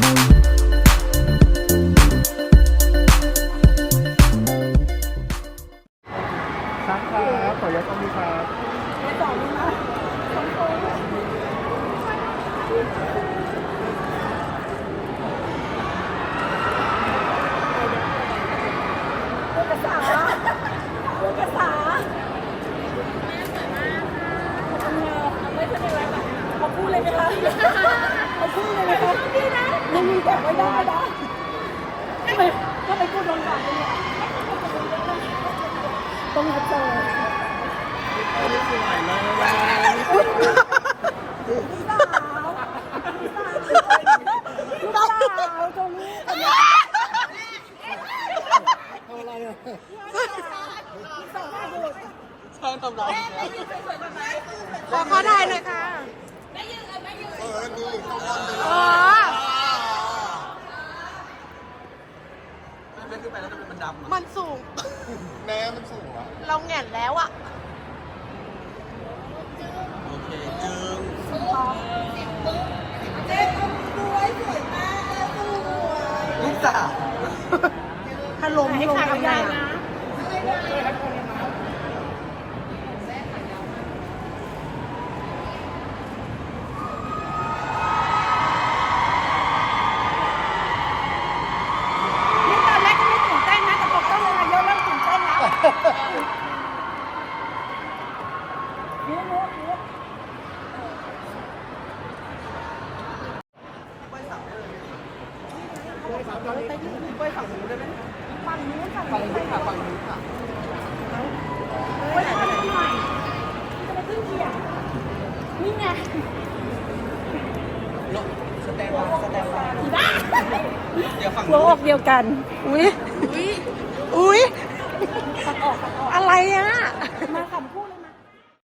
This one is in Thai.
ครับครับขออนุญาตต้องมีครับภาษาภาษาทำงานไม่ใช่อะไรแบบเขาพูดเลยไหมคะเขาพูดเลยไหมคะ ดีนะมันมีแบบไม่ได้นะทำไมก็ไปพูดโดนด่าไปเนี่ยต้องมาเจอพี่สาวพี่สาวลูกสาวตรงนี้ทำอะไรอะช่างทำไรขอขอถ่ายหน่อยค่ะอ๋อ ไม่ขึ้นไปแล้วทำไมมัน ดำอะมันสูง แม่มันสูงอะเราแหง่นแล้วอะโอเคจึงลูกสาว ถ้าล้มลงทำไงอะ นี่ตอนแรกก็ไม่ตื่นเต้นนะแต่พอเข้าโรงงานเยอะเริ่มตื่นเต้นแล้ว รู้รู้รู้ฝั่งนู้ฝั่งนู้นฝั่งนี้ค่ะฝั่งนี้ค่ะเฮ้ยฝั่งนี้หน่อยจะมาขึ้นเขียงนี่ไงสแตนบายสแตนบายได้เดี๋ยวฝั่งหัวอกเดียวกัน อุ้ยอุ้ย